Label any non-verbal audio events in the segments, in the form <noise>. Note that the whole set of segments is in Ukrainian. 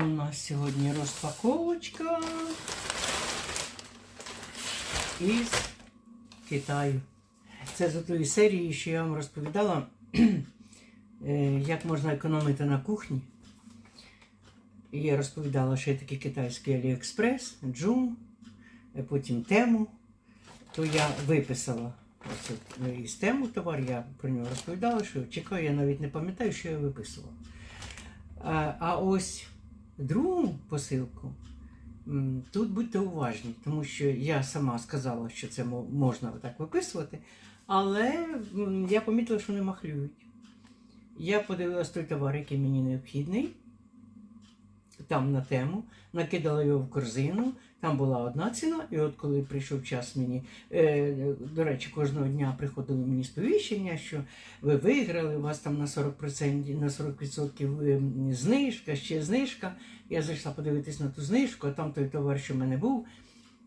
У нас сьогодні розпаковочка із Китаю. Це з тої серії, що я вам розповідала, <clears throat> е, як можна економити на кухні. І я розповідала, що є такий китайський Аліекспрес, Джум, е, потім тему. То я виписала оце, е, із тему товар, я про нього розповідала, що чекаю, я навіть не пам'ятаю, що я виписувала. А, а ось другу посилку. Тут будьте уважні, тому що я сама сказала, що це мо- можна так виписувати, але я помітила, що вони махлюють. Я подивилась той товар, який мені необхідний, там на тему, накидала його в корзину. Там була одна ціна, і от коли прийшов час мені, е, до речі, кожного дня приходили мені сповіщення, що ви виграли, у вас там на 40%, на 40% ем, знижка, ще знижка. Я зайшла подивитись на ту знижку, а там той товар, що в мене був,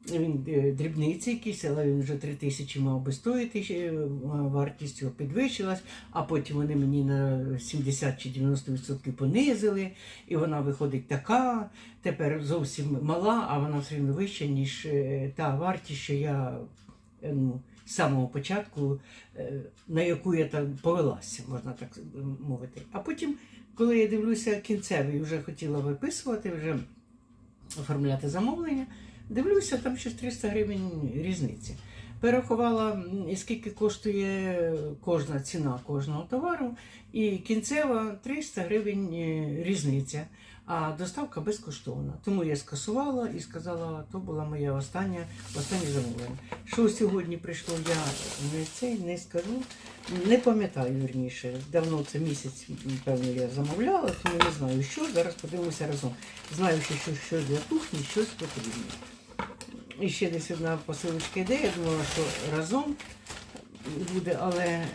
він е, дрібниці якісь, але він вже 3 тисячі мав би стоїти, е, вартість його підвищилась, а потім вони мені на 70 чи 90% понизили, і вона виходить така, тепер зовсім мала, а вона все одно вища, ніж е, та вартість, що я ну, з самого початку, на яку я так повелася, можна так мовити. А потім, коли я дивлюся кінцевий, вже хотіла виписувати, вже оформляти замовлення, дивлюся, там щось 300 гривень різниці. Перерахувала, скільки коштує кожна ціна кожного товару, і кінцева 300 гривень е, різниця, а доставка безкоштовна. Тому я скасувала і сказала, то була моя остання, останнє замовлення. Що сьогодні прийшло, я не цей не скажу. Не пам'ятаю вірніше. Давно це місяць, певно, я замовляла, тому не знаю, що. Зараз подивимося разом. Знаю, що щось для кухні, щось потрібне. І ще десь одна посилочка йде. Я думала, що разом буде, але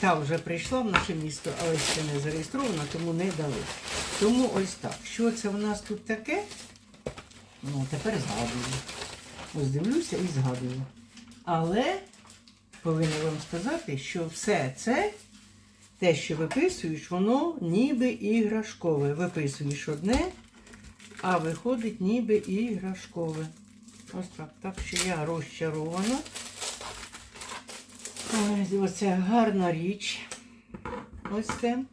та вже прийшла в наше місто, але ще не зареєстрована, тому не дали. Тому ось так. Що це в нас тут таке? Ну, тепер згадую. Ось дивлюся і згадую. Але повинна вам сказати, що все це, те, що виписуєш, воно ніби іграшкове. Виписуєш одне, а виходить ніби іграшкове. Ось так. Так що я розчарована. Ось оце гарна річ. Ось це.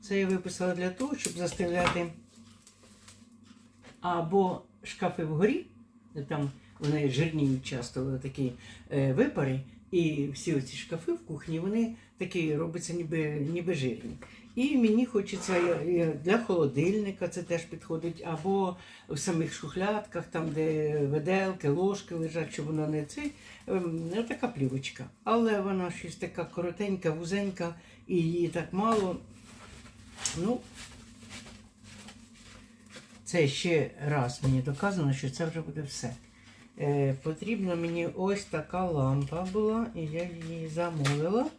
Це я виписала для того, щоб заставляти або шкафи вгорі, там вони жирні часто такі е, випари, і всі оці шкафи в кухні, вони такі робляться ніби, ніби жирні. І мені хочеться для холодильника це теж підходить, або в самих шухлядках, там, де виделки, ложки лежать, щоб воно не цей, ем, така плівочка. Але вона щось така коротенька, вузенька, і її так мало. Ну, це ще раз мені доказано, що це вже буде все. Е, потрібна мені ось така лампа була, і я її замовила.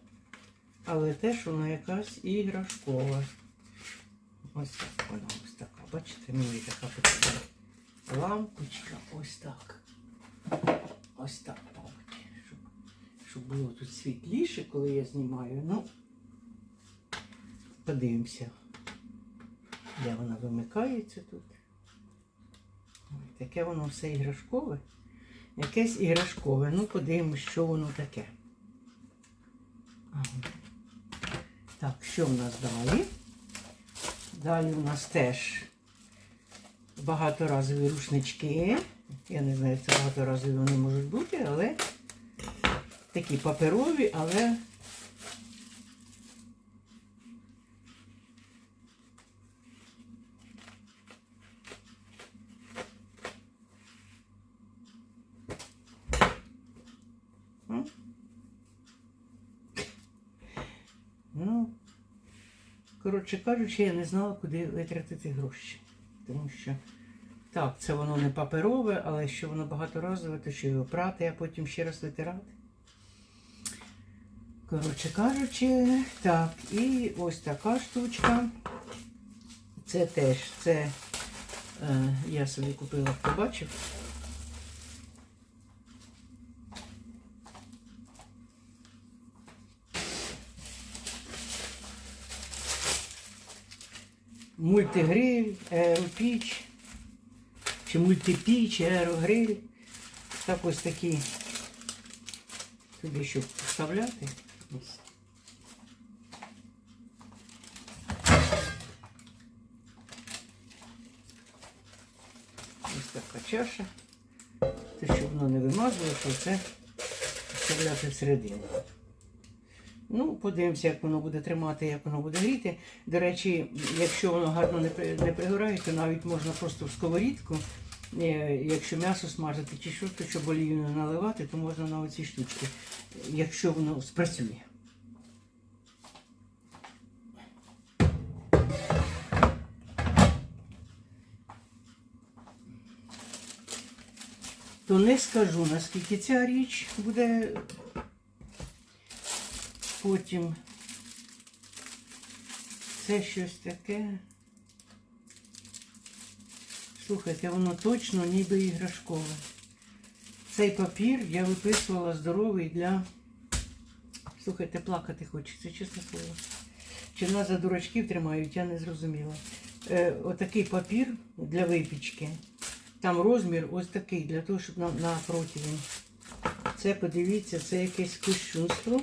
Але теж вона якась іграшкова. Ось так вона ось така. Бачите, мені така потрібна лампочка. Ось так. Ось так, мабуть. Щоб, щоб було тут світліше, коли я знімаю. Ну, подивимося. Де вона вимикається тут. Таке воно все іграшкове. Якесь іграшкове. Ну, подивимось, що воно таке. Так, що в нас далі? Далі у нас теж багаторазові рушнички. Я не знаю, це багаторазові вони можуть бути, але такі паперові, але М? Ну, коротше кажучи, я не знала, куди витратити гроші. Тому що, так, це воно не паперове, але що воно багаторазове, то що його прати, а потім ще раз витирати. Коротше кажучи, так, і ось така штучка. Це теж, це е, я собі купила, хто бачив. Мультигриль, аеропіч, чи мультипіч, аерогриль. Так ось такі туди, щоб вставляти. Ось. Така чаша. Те, щоб воно не вимазувалося, це вставляти всередину. Ну, подивимося, як воно буде тримати, як воно буде гріти. До речі, якщо воно гарно не, при- не пригорає, то навіть можна просто в сковорідку, е, якщо м'ясо смажити чи що, то щоб олію не наливати, то можна на оці штучки, якщо воно спрацює. То не скажу, наскільки ця річ буде потім. Це щось таке. Слухайте, воно точно ніби іграшкове. Цей папір я виписувала здоровий для. Слухайте, плакати хочеться, чесне слово. Чи нас за дурачків тримають, я не зрозуміла. Е, отакий папір для випічки. Там розмір ось такий, для того, щоб на, на противень. Це, подивіться, це якесь кощунство.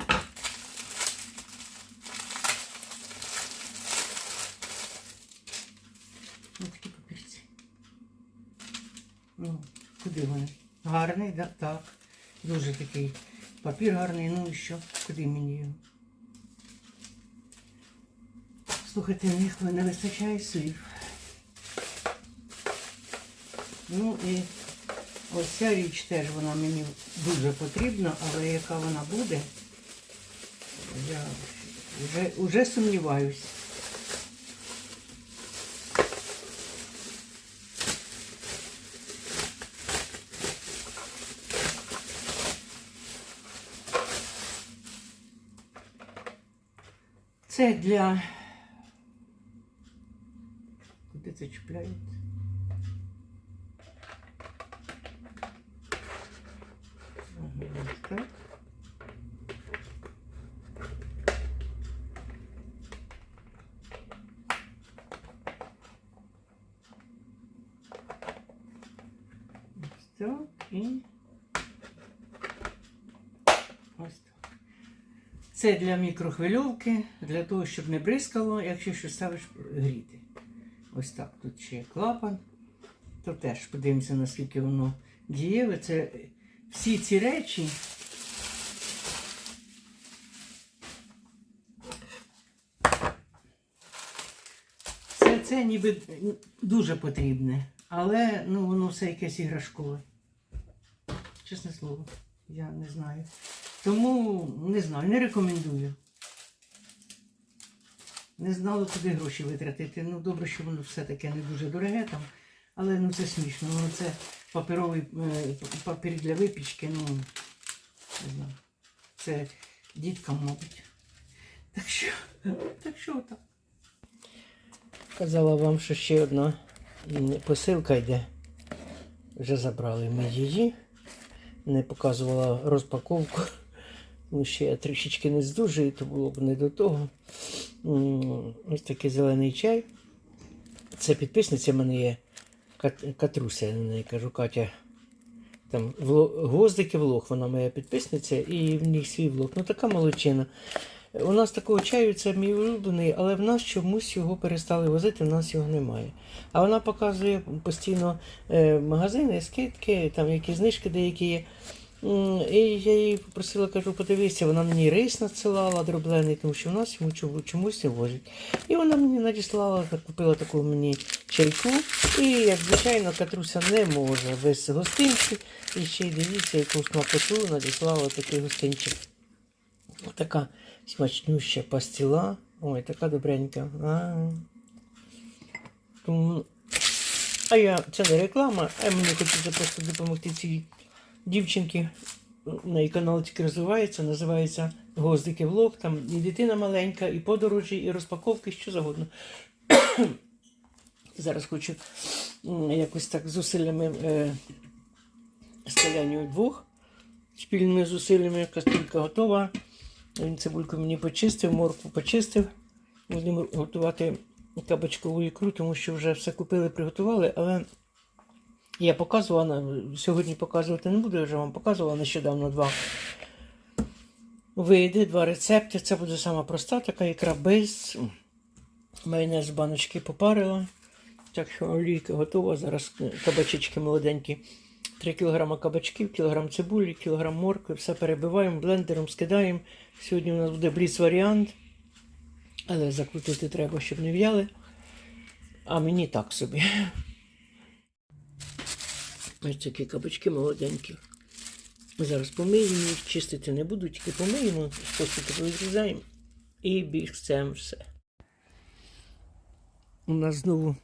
Ось такі папірці. Ну, куди вони? Гарний, да? так. Дуже такий папір гарний, ну і що? Куди мені його? Слухайте, них не вистачає слів. Ну і ось ця річ теж вона мені дуже потрібна, але яка вона буде, я вже, вже сумніваюсь. Це для. Куди це чіпляється? Ага, ось так. Ось так і ось так. Це для мікрохвильовки, для того, щоб не бризкало, якщо що ставиш гріти. Ось так. Тут ще є клапан. То теж подивимося, наскільки воно дієве. Це всі ці речі. Це, це ніби дуже потрібне, але ну, воно все якесь іграшкове. Чесне слово, я не знаю. Тому не знаю, не рекомендую. Не знала, куди гроші витратити. Ну, добре, що воно все таке не дуже дороге там, але ну це смішно. Ну, це паперовий е, папір для випічки, ну не знаю. Це діткам, мабуть. Так що, так що так. Казала вам, що ще одна посилка йде. Вже забрали ми її. Не показувала розпаковку. Ну, ще я трішечки не здужую, то було б не до того. Ось такий зелений чай. Це підписниця в мене є Кат- Катруся, я неї кажу, Катя. Там гвоздики влог, вона моя підписниця, і в ній свій влог. Ну така молодчина. У нас такого чаю це мій улюблений, але в нас чомусь його перестали возити, в нас його немає. А вона показує постійно е, магазини, скидки, там якісь знижки деякі є. І я її попросила, кажу, подивися, вона мені рис надсилала дроблений, тому що в нас йому чомусь не возять. І вона мені надіслала, купила таку мені чайку. І, як звичайно, Катруся не може без гостинці. І ще й дивіться, яку смакоту надіслала такий гостинчик. Така смачнюща пастила. Ой, така добренька. А. А я, це не реклама, а мені хочеться просто допомогти цій дівчинки. На канал тільки розвивається, називається Гвоздики Влог. Там і дитина маленька, і подорожі, і розпаковки, що завгодно. <coughs> Зараз хочу якось так зусиллями е, скаляння двох спільними зусиллями. Кастрюлька готова. Він цибульку мені почистив, моркву почистив. Будемо готувати кабачкову ікру, тому що вже все купили, приготували, але я показувала, сьогодні показувати не буду, я вже вам показувала нещодавно два види, два рецепти. Це буде сама проста така ікра без майонез баночки попарила. Так що олійка готова. Зараз кабачечки молоденькі. 3 кг кабачків, кілограм цибулі, кілограм моркви, все перебиваємо, блендером скидаємо. Сьогодні у нас буде бліц варіант. Але закрутити треба, щоб не в'яли. А мені так собі. Ось такі кабачки молоденькі. Зараз помиємо їх, чистити не буду, тільки помиємо, костики відрізаємо і бігцем все. У нас знову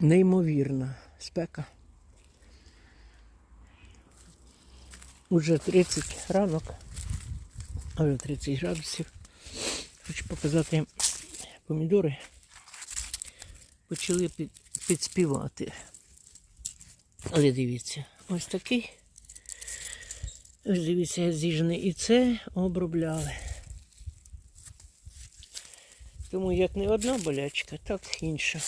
неймовірна спека. Уже 30 ранок, а вже 30 градусів. Хочу показати помідори. Почали під, підспівати. Але дивіться, ось такий. Ось дивіться, як зіжений. І це обробляли. Тому як не одна болячка, так інша.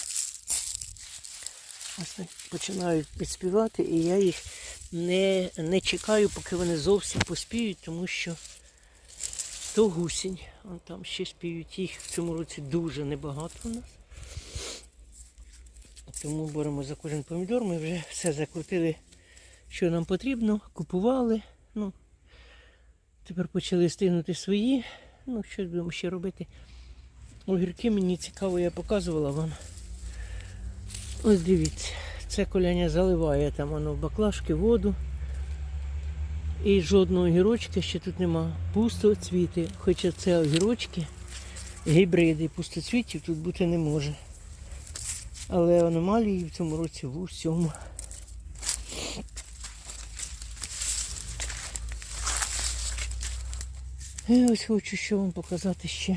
Ось починають підспівати, і я їх не, не чекаю, поки вони зовсім поспіють, тому що то гусінь. Вон там ще спіють їх в цьому році дуже небагато у нас. Тому беремо за кожен помідор. Ми вже все закрутили, що нам потрібно, купували. Ну, тепер почали стигнути свої. Ну, що будемо ще робити? Огірки мені цікаво, я показувала вам. Ось дивіться, це коляня заливає там воно в баклажки воду. І жодного огірочка ще тут нема. Пусто цвіти. Хоча це огірочки, гібриди, пустоцвітів тут бути не може. Але аномалії в цьому році в усьому. І ось хочу що вам показати ще.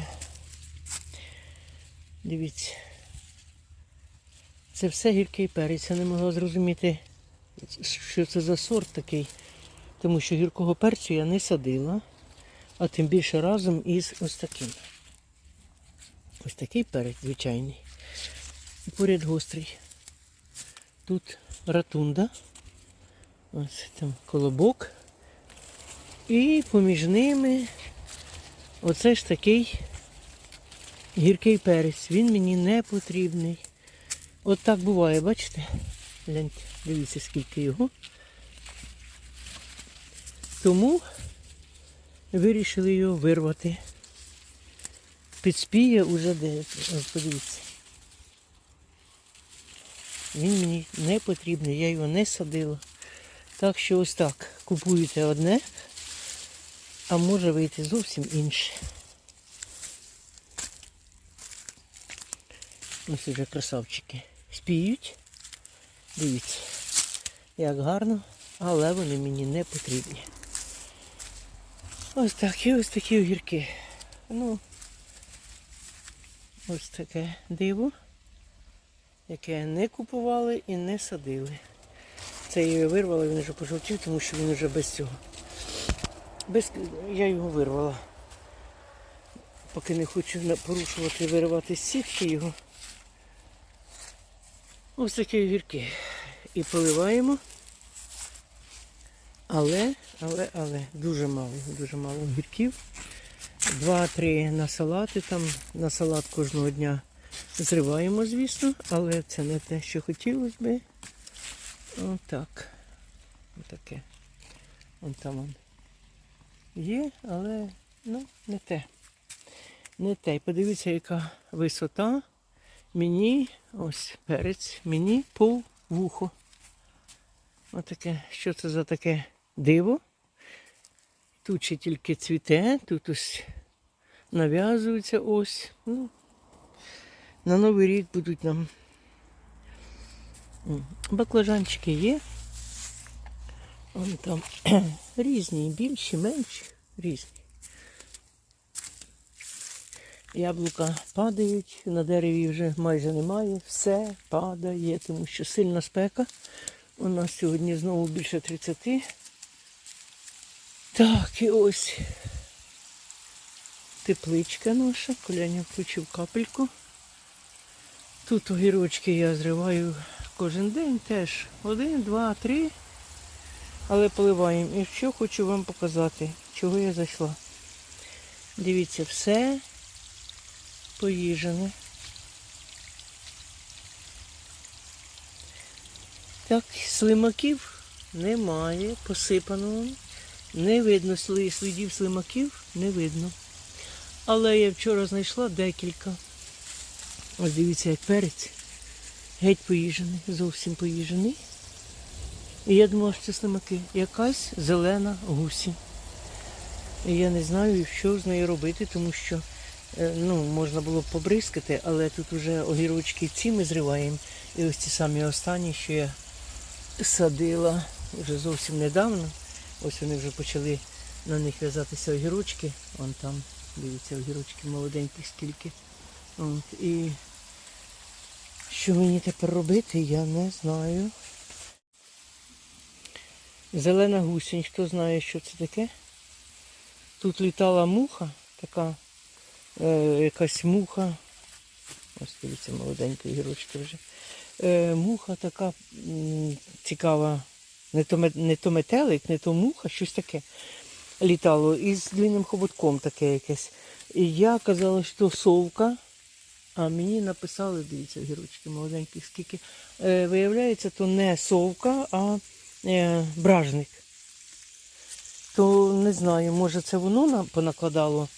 Дивіться. Це все гіркий перець. Я не могла зрозуміти, що це за сорт такий. Тому що гіркого перцю я не садила, а тим більше разом із ось таким. Ось такий перець звичайний. І поряд гострий. Тут ратунда. Ось там колобок. І поміж ними оце ж такий гіркий перець. Він мені не потрібний. От так буває, бачите? Гляньте, дивіться, скільки його. Тому вирішили його вирвати. Підспіє уже де. Подивіться. Він мені не потрібний, я його не садила. Так що ось так. Купуєте одне, а може вийти зовсім інше. Ось уже красавчики. Спіють. Дивіться, як гарно, але вони мені не потрібні. Ось так, і ось такі огірки. Ну, ось таке диво, яке не купували і не садили. Це я його вирвала, він вже пожовтів, тому що він вже без цього. Без... Я його вирвала. Поки не хочу порушувати, виривати сітки його. Ось такі огірки. І поливаємо. Але, але, але, дуже мало, дуже мало огірків. Два-три на салати там, на салат кожного дня зриваємо, звісно, але це не те, що хотілося би. Отак. Отаке. Вон там он є, але ну, не те. Не те. І подивіться, яка висота. Мені, ось перець, мені по вухо. Отаке, що це за таке диво? Тут ще тільки цвіте, тут ось нав'язується ось. Ну, на Новий рік будуть нам. Баклажанчики є. Вон там <clears throat> різні, більші, менші, різні. Яблука падають, на дереві вже майже немає, все падає, тому що сильна спека. У нас сьогодні знову більше 30. Так, і ось тепличка наша. Коляня включив капельку. Тут огірочки я зриваю кожен день теж. Один, два, три. Але поливаємо. І що хочу вам показати, чого я зайшла. Дивіться, все поїжене. Так, слимаків немає, посипано. Не видно слідів слимаків, не видно. Але я вчора знайшла декілька. Ось дивіться, як перець. Геть поїжений, зовсім поїжений. І я думала, що це слимаки. Якась зелена гусінь. І я не знаю, що з нею робити, тому що е, ну, можна було б побризкати, але тут вже огірочки ці ми зриваємо. І ось ці самі останні, що я садила вже зовсім недавно. Ось вони вже почали на них в'язатися огірочки. Вон там, дивіться, огірочки молоденькі скільки. От, і що мені тепер робити, я не знаю. Зелена гусінь, хто знає, що це таке? Тут літала муха, така е, якась муха. Ось дивіться, молоденькі гірочки вже. Е, муха така м, цікава. Не то, не то метелик, не то муха, щось таке літало. І з длинним хоботком таке якесь. І я казала, що совка. А мені написали, дивіться, гірочки молоденькі, скільки. Е, виявляється, то не совка, а е, бражник. То не знаю, може це воно нам понакладало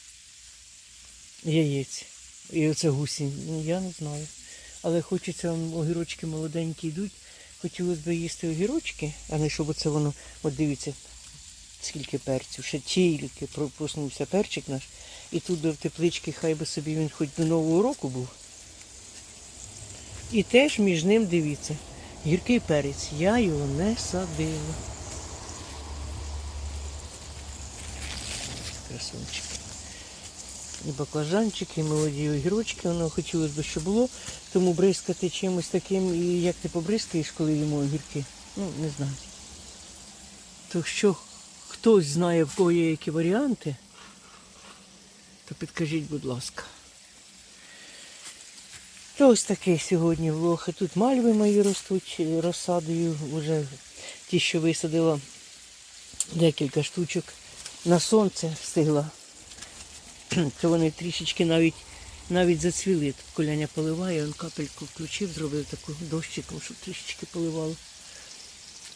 яєць. І оце гусінь. Ну, Я не знаю. Але хочеться огірочки молоденькі йдуть. Хотілося б їсти огірочки, а не щоб оце воно. От дивіться, скільки перцю. Ще тільки проснувся перчик наш. І тут би в тепличці хай би собі він хоч до Нового року був. І теж між ним дивіться. Гіркий перець. Я його не садила. Красунчик. І баклажанчики, і молоді огірочки, воно хотілося б, щоб було. Тому бризкати чимось таким, і як ти побризкаєш, коли їмо огірки, ну, не знаю. То що хтось знає, в кого є які варіанти, то підкажіть, будь ласка. То ось такий сьогодні влог. Тут мальви мої ростуть е, розсадою, вже ті, що висадила декілька штучок. На сонце встигла. <clears throat> То вони трішечки навіть навіть зацвіли. Тут коляня поливає, він капельку включив, зробив таку дощиком, щоб трішечки поливало.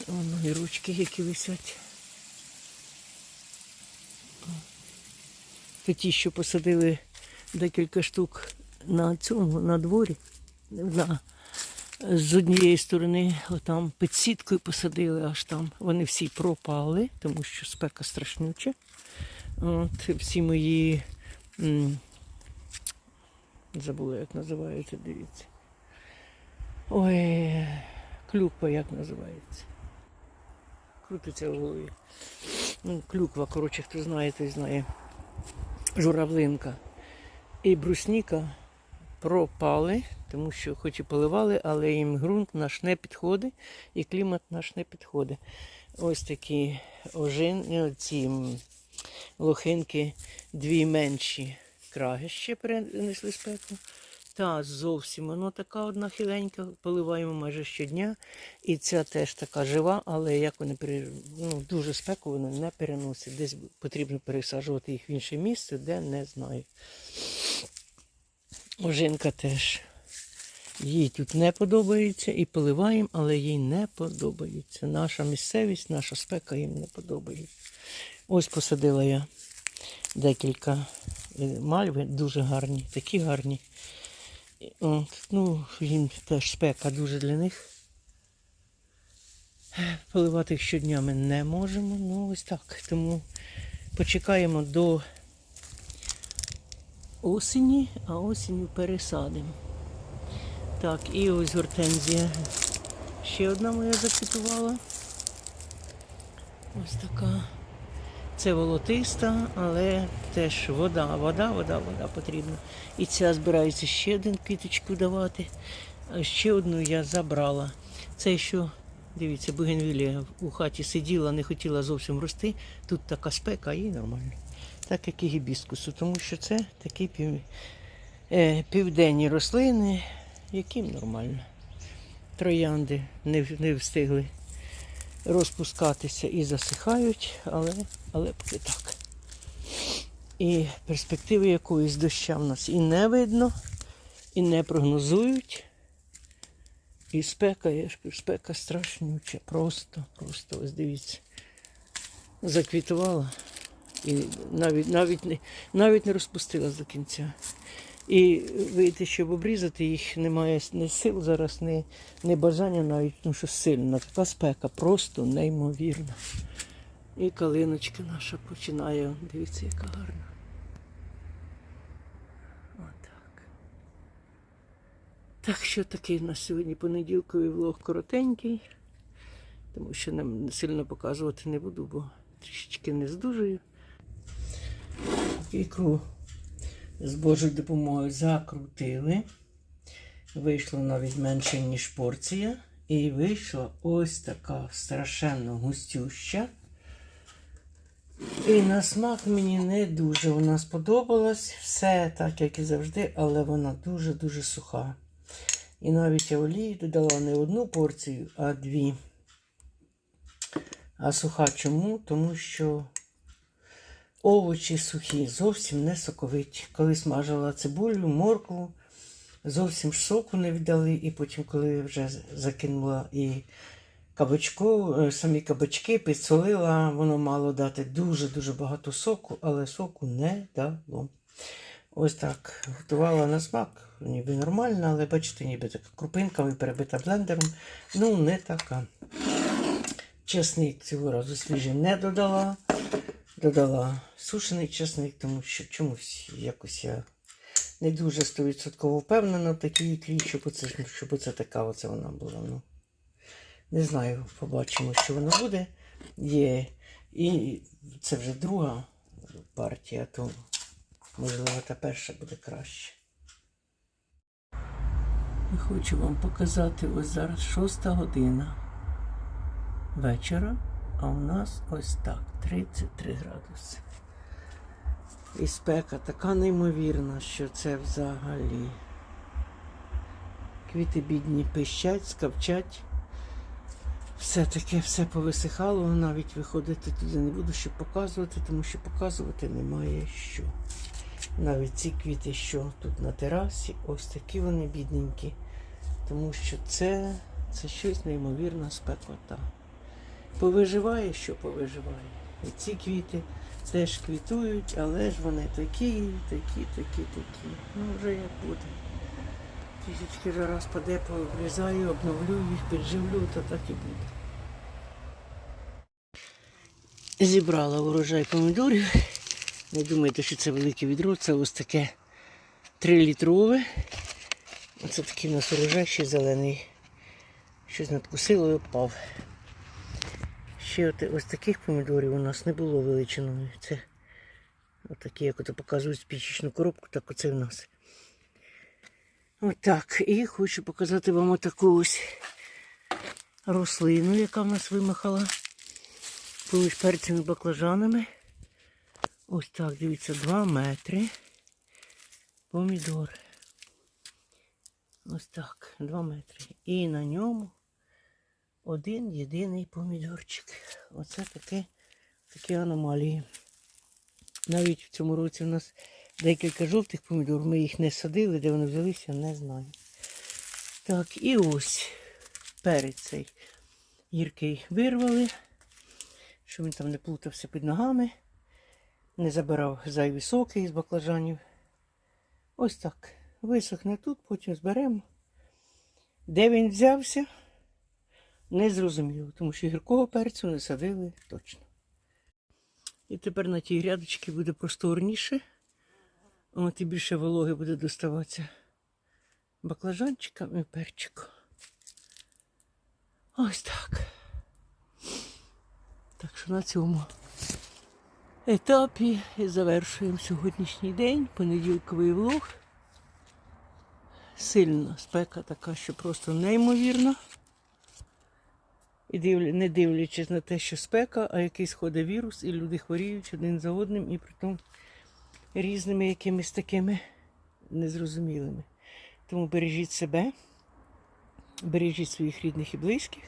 Воно і ручки, які висять. То ті, що посадили декілька штук на цьому, на дворі. На, з однієї сторони, отам під сіткою посадили, аж там. Вони всі пропали, тому що спека страшнюча. От, всі мої м, забула, як називається, дивіться. Ой, клюква як називається. Крутиться в голові. Ну, клюква, коротше, хто знає, той знає. Журавлинка. І брусніка пропали, тому що хоч і поливали, але їм ґрунт наш не підходить і клімат наш не підходить. Ось такі ожин, ці лохинки, дві менші краги ще перенесли спеку. Та зовсім воно така одна хиленька, поливаємо майже щодня. І ця теж така жива, але як вони пере... ну, дуже спеку вони не переносять. Десь потрібно пересаджувати їх в інше місце, де не знаю. Ожинка теж. Їй тут не подобається і поливаємо, але їй не подобається. Наша місцевість, наша спека їм не подобається. Ось посадила я декілька е, мальви, дуже гарні, такі гарні. От, ну, їм теж спека дуже для них. Поливати їх щодня ми не можемо. Ну, ось так. Тому почекаємо до осені, а осінню пересадимо. Так, і ось гортензія. Ще одна моя заквітувала. Ось така. Це волотиста, але теж вода, вода, вода, вода потрібна. І ця збирається ще один квіточку давати. Ще одну я забрала. Це що, дивіться, бугенвілія у хаті сиділа, не хотіла зовсім рости. Тут така спека, їй нормально. Так як і гібіскусу, тому що це такі пів... е, південні рослини, Яким нормально. Троянди не, не встигли розпускатися і засихають, але, але поки так. І перспективи якоїсь доща в нас і не видно, і не прогнозують. І спека, я ж спека страшнюча. Просто, просто, ось дивіться. Заквітувала і навіть, навіть, не, навіть не розпустилась до кінця. І вийти, щоб обрізати їх, немає ні сил зараз, ні, ні бажання навіть, тому що сильна. Така спека, просто неймовірна. І калиночка наша починає. Дивіться, яка гарна. Отак. Так що такий у нас сьогодні понеділковий влог коротенький, тому що нам сильно показувати не буду, бо трішечки не здужую. Ікру з Божою допомогою закрутили. Вийшло навіть менше, ніж порція. І вийшла ось така страшенно густюща. І на смак мені не дуже вона сподобалась. Все так, як і завжди, але вона дуже-дуже суха. І навіть я олії додала не одну порцію, а дві. А суха чому? Тому що овочі сухі, зовсім не соковиті. Коли смажила цибулю, моркву, зовсім соку не віддали. І потім, коли вже закинула і кабачку, е, самі кабачки підсолила, воно мало дати дуже-дуже багато соку, але соку не дало. Ось так. Готувала на смак, ніби нормально, але бачите, ніби така крупинками перебита блендером. Ну, не така. Чесник цього разу свіжий не додала. Додала сушений чесник, тому що чомусь якось я не дуже 100% впевнена в такій ікрі, щоб оце, щоб оце така оце вона була. Ну, не знаю, побачимо, що воно буде. Є. І це вже друга партія, то можливо та перша буде краще. Хочу вам показати ось зараз шоста година вечора, а у нас ось так 33 градуси. І спека така неймовірна, що це взагалі. Квіти бідні пищать, скавчать. Все таке, все повисихало, навіть виходити туди не буду, щоб показувати, тому що показувати немає що. Навіть ці квіти, що тут на терасі, ось такі вони бідненькі. Тому що це, це щось неймовірна спекота. Повиживає, що повиживає. І ці квіти теж квітують, але ж вони такі, такі, такі, такі. Ну вже як буде. Трішечки жара спаде, пообрізаю, обновлю їх, підживлю, то так і буде. Зібрала урожай помідорів. Не думайте, що це велике відро, це ось таке 3-літрове. Оце такий у нас урожай ще зелений. Щось надкусило і впав. Ще от, ось таких помідорів у нас не було величиною. Це отакі, як ото показують спічечну коробку, так оце в нас. Отак. І хочу показати вам отаку ось рослину, яка в нас вимахала поміж перцями баклажанами. Ось так, дивіться, 2 метри. Помідор. Ось так, 2 метри. І на ньому один єдиний помідорчик. Оце таке, такі аномалії. Навіть в цьому році у нас декілька жовтих помідор, ми їх не садили, де вони взялися, не знаю. Так, і ось перець цей гіркий вирвали, щоб він там не плутався під ногами, не забирав зайві соки із баклажанів. Ось так. Висохне тут, потім зберемо. Де він взявся? Не зрозуміло, тому що гіркого перцю не садили точно. І тепер на тій грядочці буде просторніше. От і більше вологи буде доставатися баклажанчиком і перчиком. Ось так. Так що на цьому етапі завершуємо сьогоднішній день, понеділковий влог. Сильна спека така, що просто неймовірна. І дивлю, не дивлячись на те, що спека, а якийсь ходить вірус, і люди хворіють один за одним, і притом різними якимись такими незрозумілими. Тому бережіть себе, бережіть своїх рідних і близьких.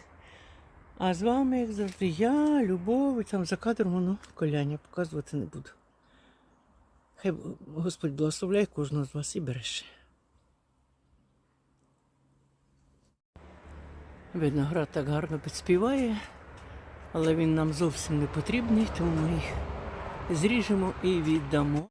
А з вами, як завжди, я, Любов, і там за кадром воно коляння показувати не буду. Хай Господь благословляє кожного з вас і береже. Виноград так гарно підспіває, але він нам зовсім не потрібний, тому ми їх зріжемо і віддамо.